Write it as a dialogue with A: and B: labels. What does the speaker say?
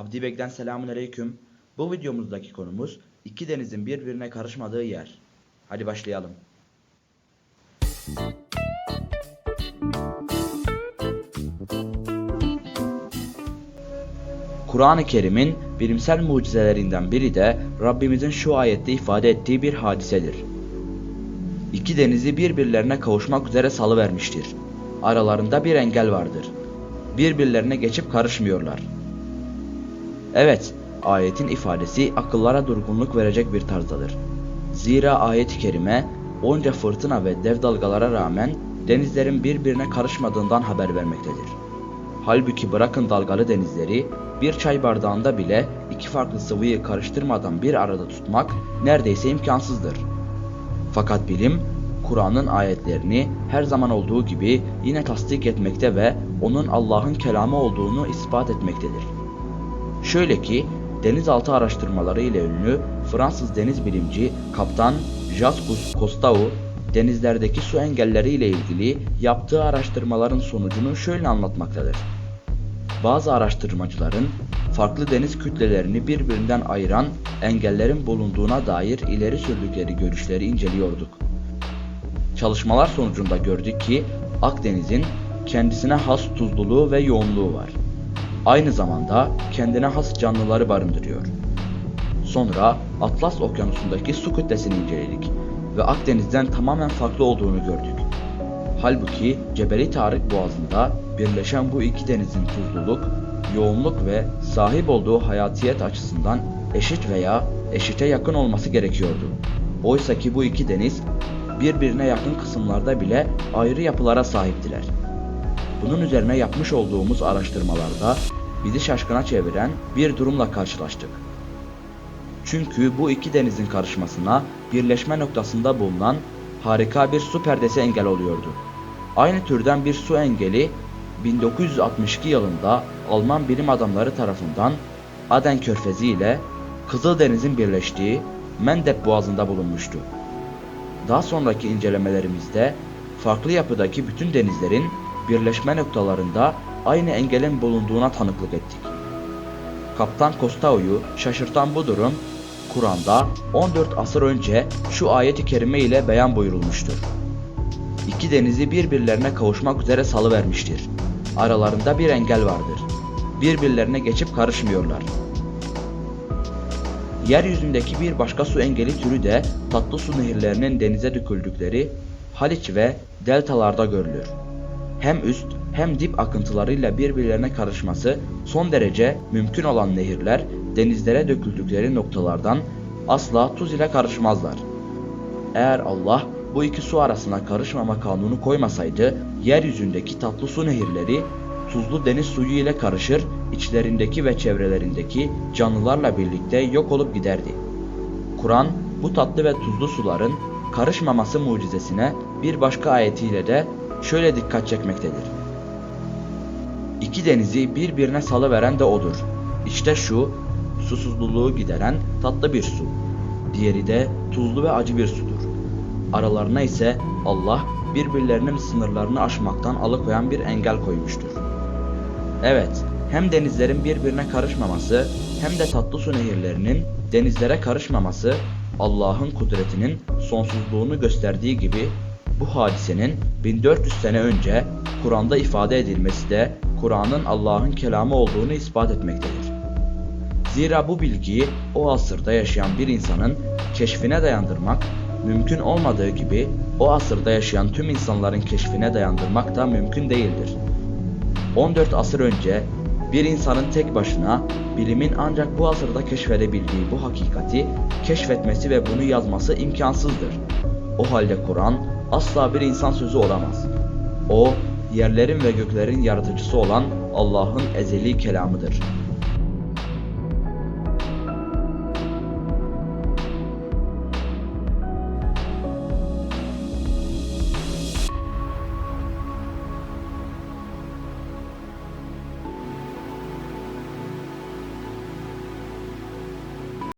A: Abdi Bek'ten selamun aleyküm. Bu videomuzdaki konumuz iki denizin birbirine karışmadığı yer. Hadi başlayalım. Kur'an-ı Kerim'in bilimsel mucizelerinden biri de Rabbimizin şu ayette ifade ettiği bir hadisedir. İki denizi birbirlerine kavuşmak üzere salıvermiştir. Aralarında bir engel vardır. Birbirlerine geçip karışmıyorlar. Evet, ayetin ifadesi akıllara durgunluk verecek bir tarzdadır. Zira ayet-i kerime onca fırtına ve dev dalgalara rağmen denizlerin birbirine karışmadığından haber vermektedir. Halbuki bırakın dalgalı denizleri, bir çay bardağında bile iki farklı sıvıyı karıştırmadan bir arada tutmak neredeyse imkansızdır. Fakat bilim, Kur'an'ın ayetlerini her zaman olduğu gibi yine tasdik etmekte ve onun Allah'ın kelamı olduğunu ispat etmektedir. Şöyle ki, denizaltı araştırmaları ile ünlü Fransız deniz bilimci Kaptan Jacques Cousteau, denizlerdeki su engelleri ile ilgili yaptığı araştırmaların sonucunu şöyle anlatmaktadır. Bazı araştırmacıların farklı deniz kütlelerini birbirinden ayıran engellerin bulunduğuna dair ileri sürdükleri görüşleri inceliyorduk. Çalışmalar sonucunda gördük ki Akdeniz'in kendisine has tuzluluğu ve yoğunluğu var. Aynı zamanda kendine has canlıları barındırıyor. Sonra Atlas Okyanusu'ndaki su kütlesini inceledik ve Akdeniz'den tamamen farklı olduğunu gördük. Halbuki Cebeli Tarık Boğazı'nda birleşen bu iki denizin tuzluluk, yoğunluk ve sahip olduğu hayatiyet açısından eşit veya eşite yakın olması gerekiyordu. Oysa ki bu iki deniz birbirine yakın kısımlarda bile ayrı yapılara sahiptiler. Bunun üzerine yapmış olduğumuz araştırmalarda bizi şaşkına çeviren bir durumla karşılaştık. Çünkü bu iki denizin karışmasına birleşme noktasında bulunan harika bir su perdesi engel oluyordu. Aynı türden bir su engeli 1962 yılında Alman bilim adamları tarafından Aden Körfezi ile Kızıldeniz'in birleştiği Mendeb Boğazı'nda bulunmuştu. Daha sonraki incelemelerimizde farklı yapıdaki bütün denizlerin birleşme noktalarında aynı engelin bulunduğuna tanıklık ettik. Kaptan Cousteau'yu şaşırtan bu durum Kur'an'da 14 asır önce şu ayeti kerime ile beyan buyurulmuştur. İki denizi birbirlerine kavuşmak üzere salıvermiştir. Aralarında bir engel vardır. Birbirlerine geçip karışmıyorlar. Yeryüzündeki bir başka su engeli türü de tatlı su nehirlerinin denize döküldükleri Haliç ve deltalarda görülür. Hem üst hem dip akıntılarıyla birbirlerine karışması son derece mümkün olan nehirler denizlere döküldükleri noktalardan asla tuz ile karışmazlar. Eğer Allah bu iki su arasına karışmama kanunu koymasaydı yeryüzündeki tatlı su nehirleri tuzlu deniz suyu ile karışır, içlerindeki ve çevrelerindeki canlılarla birlikte yok olup giderdi. Kur'an bu tatlı ve tuzlu suların karışmaması mucizesine bir başka ayetiyle de şöyle dikkat çekmektedir. İki denizi birbirine salıveren de odur. İşte şu, susuzluluğu gideren tatlı bir su. Diğeri de tuzlu ve acı bir sudur. Aralarına ise Allah birbirlerinin sınırlarını aşmaktan alıkoyan bir engel koymuştur. Evet, hem denizlerin birbirine karışmaması hem de tatlı su nehirlerinin denizlere karışmaması Allah'ın kudretinin sonsuzluğunu gösterdiği gibi bu hadisenin 1400 sene önce Kur'an'da ifade edilmesi de Kur'an'ın Allah'ın kelamı olduğunu ispat etmektedir. Zira bu bilgiyi o asırda yaşayan bir insanın keşfine dayandırmak mümkün olmadığı gibi o asırda yaşayan tüm insanların keşfine dayandırmak da mümkün değildir. 14 asır önce bir insanın tek başına bilimin ancak bu asırda keşfedebildiği bu hakikati keşfetmesi ve bunu yazması imkansızdır. O halde Kur'an asla bir insan sözü olamaz. O, yerlerin ve göklerin yaratıcısı olan Allah'ın ezeli kelamıdır.